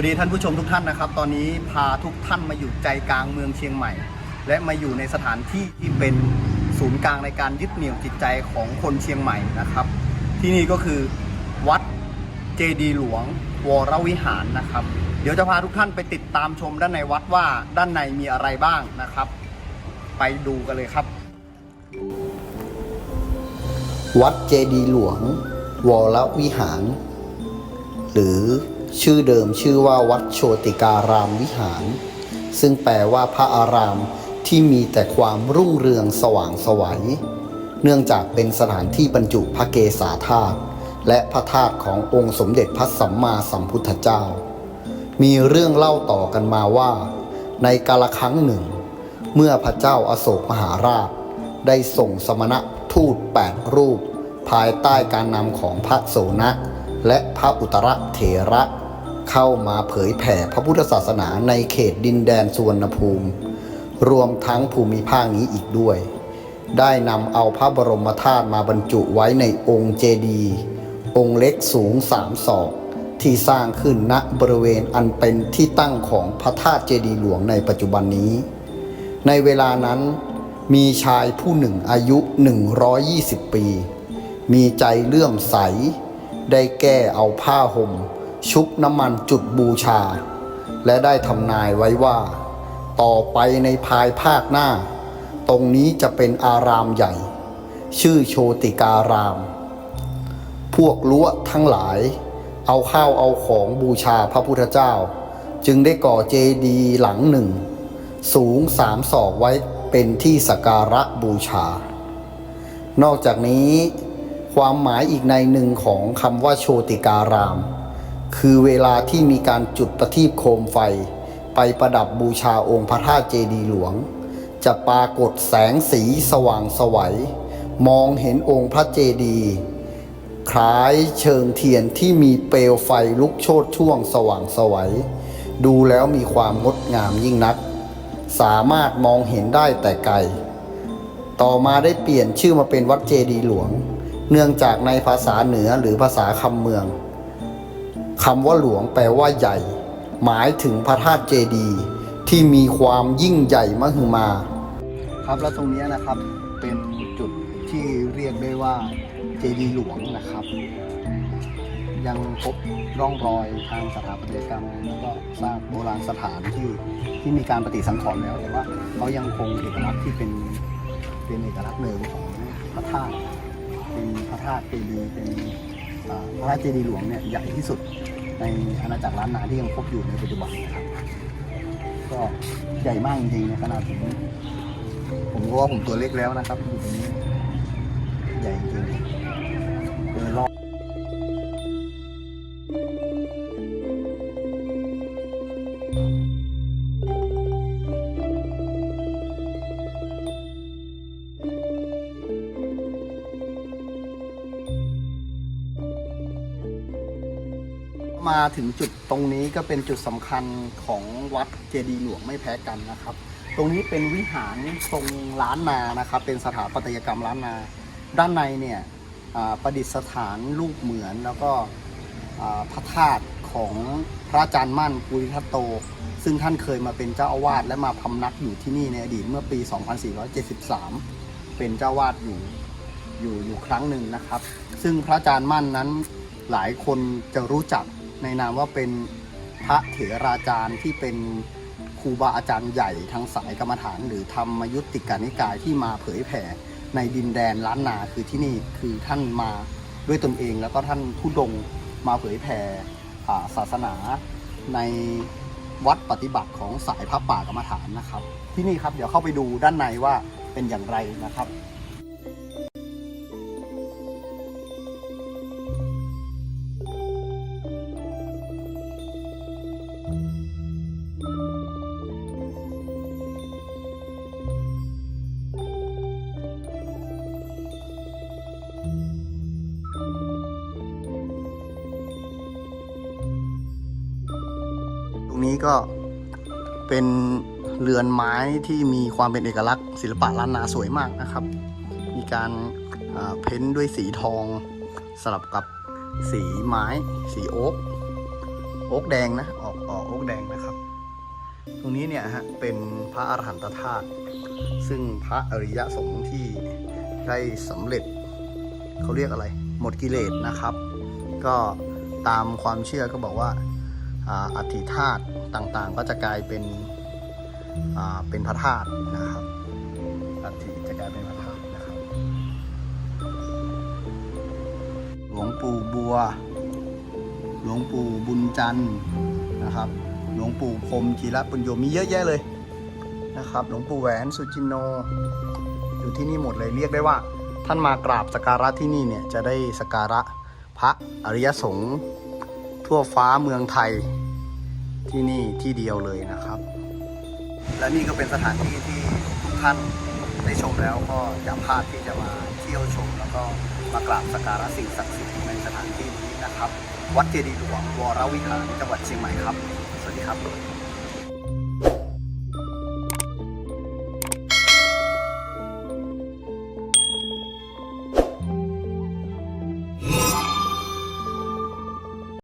วัสดีท่านผู้ชมทุกท่านนะครับ ตอนนี้พาทุกท่านมาอยู่ใจกลางเมืองเชียงใหม่ และมาอยู่ในสถานที่ที่เป็นศูนย์กลางในการยึดเหนี่ยวจิตใจของคนเชียงใหม่นะครับ ที่นี่ก็คือวัดเจดีย์หลวงวรวิหารนะครับ เดี๋ยวจะพาทุกท่านไปติดตามชมด้านในวัดว่าด้านในมีอะไรบ้างนะครับ ไปดูกันเลยครับ วัดเจดีย์หลวงวรวิหาร หรือ ชื่อเดิมชื่อว่าวัดโชติการามวิหาร ซึ่งแปลว่าพระอารามที่มีแต่ความรุ่งเรืองสว่างไสวัย เนื่องจากเป็นสถานที่บรรจุพระเกศาธาตุและพระธาตุขององค์สมเด็จพระสัมมาสัมพุทธเจ้า มีเรื่องเล่าต่อกันมาว่า ในกาลครั้งหนึ่ง เมื่อพระเจ้าอาโศกมหาราช ได้ส่งสมณะทูตแปดรูป ภายใต้การนำของพระโสนะ และพระอุตรเถระ เข้ามาเผยแผ่พระพุทธศาสนาในเขตดินแดนสุวรรณภูมิ รวมทั้งภูมิภาคนี้อีกด้วย ได้นำเอาพระบรมธาตุมาบรรจุไว้ในองค์เจดีย์องค์เล็กสูงสามศอกที่สร้างขึ้นณบริเวณอันเป็นที่ตั้งของพระธาตุเจดีย์หลวงในปัจจุบันนี้ ในเวลานั้นมีชายผู้หนึ่งอายุ 120 ปี มีใจเลื่อมใส ได้แก้เอาผ้าห่ม ชุบน้ำมันจุดบูชา และได้ทำนายไว้ว่า ต่อไปในภายภาคหน้า ตรงนี้จะเป็นอารามใหญ่ ชื่อโชติการาม พวกล้วทั้งหลาย เอาข้าวเอาของบูชาพระพุทธเจ้า จึงได้ก่อเจดีย์หลังหนึ่ง สูงสามศอกไว้เป็นที่สักการะบูชา นอกจากนี้ ความหมายอีกในหนึ่งของคำว่าโชติการาม คือเวลาที่มีการจุดประทีปโคมไฟ ไปประดับบูชาองค์พระธาตุเจดีย์หลวง จะปรากฏแสงสีสว่างสวัย มองเห็นองค์พระเจดีย์คล้ายเชิงเทียนที่มีเปลวไฟลุกโชนช่วงสว่างสวัย ดูแล้วมีความงดงามยิ่งนัก สามารถมองเห็นได้แต่ไกล ต่อมาได้เปลี่ยนชื่อมาเป็นวัดเจดีหลวง เนื่องจากในภาษาเหนือหรือภาษาคำเมืองคำว่าหลวงแปลว่าใหญ่ หมายถึงพระธาตุเจดีย์ที่มีความยิ่งใหญ่มหึมา ครับแล้วตรงนี้นะครับเป็นจุดที่เรียกได้ว่าเจดีย์หลวงนะครับ ยังพบร่องรอยทางสถาปัตยกรรมแล้วก็ซากโบราณสถานที่ที่มีการปฏิสังขรณ์แล้วแต่ว่าเขายังคงเอกลักษณ์ที่เป็นเป็นเอกลักษณ์เดิมของพระธาตุ เป็นพระธาตุเจดีย์เป็นพระธาตุเจดีย์หลวงเนี่ยใหญ่ที่สุดในอาณาจักรล้านนาที่ยังพบอยู่ในปัจจุบันนะครับ ก็ใหญ่มากจริงๆในขนาดผมผมก็ว่าผมตัวเล็กแล้วนะครับอยู่ตรงนี้ใหญ่จริงเดินรอบ มาถึงจุดตรงนี้ก็เป็นจุดสำคัญของวัดเจดีย์หลวงไม่แพ้กันนะครับ ตรงนี้เป็นวิหารทรงล้านนานะครับ เป็นสถาปัตยกรรมล้านนา ด้านในเนี่ยอ่าประดิษฐานรูปเหมือนแล้วก็อ่าพระธาตุของพระอาจารย์มั่นปุริทัตโต ซึ่งท่านเคยมาเป็นเจ้าอาวาสและมาพำนักอยู่ที่นี่ในอดีตเมื่อปี 2473 เป็นเจ้าอาวาสอยู่อยู่อยู่ครั้งหนึ่งนะครับ ซึ่งพระอาจารย์มั่นนั้นหลายคนจะรู้จัก ในนามว่าเป็นพระเถราจารย์ที่เป็นครูบาอาจารย์ใหญ่ทางสายกรรมฐาน หรือธรรมยุติกานิกายที่มาเผยแผ่ในดินแดนล้านนาคือที่นี่คือท่านมาด้วยตนเอง แล้วก็ท่านผู้ดงมาเผยแผ่อ่าศาสนาในวัดปฏิบัติของสายพระป่ากรรมฐานนะครับ ที่นี่ครับเดี๋ยวเข้าไปดูด้านในว่าเป็นอย่างไรนะครับ นี้ก็เป็นเรือนไม้ที่มีความเป็นเอกลักษณ์ ศิลปะล้านนาสวยมากนะครับ มีการเพ้นด้วยสีทองสลับกับสีไม้ สีโอ๊กโอ๊กแดงนะ ออกออกโอ๊กแดงนะครับ ตรงนี้เนี่ยฮะเป็นพระอรหันตธาตุซึ่งพระอริยสงฆ์ที่ได้สำเร็จเขาเรียกอะไร หมดกิเลสนะครับ ก็ตามความเชื่อก็บอกว่า อ่าอัฐิธาตุต่างๆ ก็จะกลายเป็นเป็นพระธาตุนะครับอัฐิจะกลายเป็นพระธาตุนะครับ หลวงปู่บัว หลวงปู่บุญจันทร์นะครับ หลวงปู่พรมจีระปุญโยมีเยอะแยะเลยนะครับ หลวงปู่แหวนสุจินโน อยู่ที่นี่หมดเลยเรียกได้ว่า ท่านมากราบสการะที่นี่เนี่ยจะได้สการะพระอริยสงฆ์ทั่วฟ้าเมืองไทย ที่นี่ที่เดียวเลยนะครับ และนี่ก็เป็นสถานที่ที่ทุกท่านได้ชมแล้วก็อย่าพลาดที่จะมาเที่ยวชม แล้วก็มากราบสักการะสิ่งศักดิ์สิทธิ์ในสถานที่นี้นะครับ วัดเจดีย์หลวงวรวิหารจังหวัดเชียงใหม่ครับ สวัสดีครับ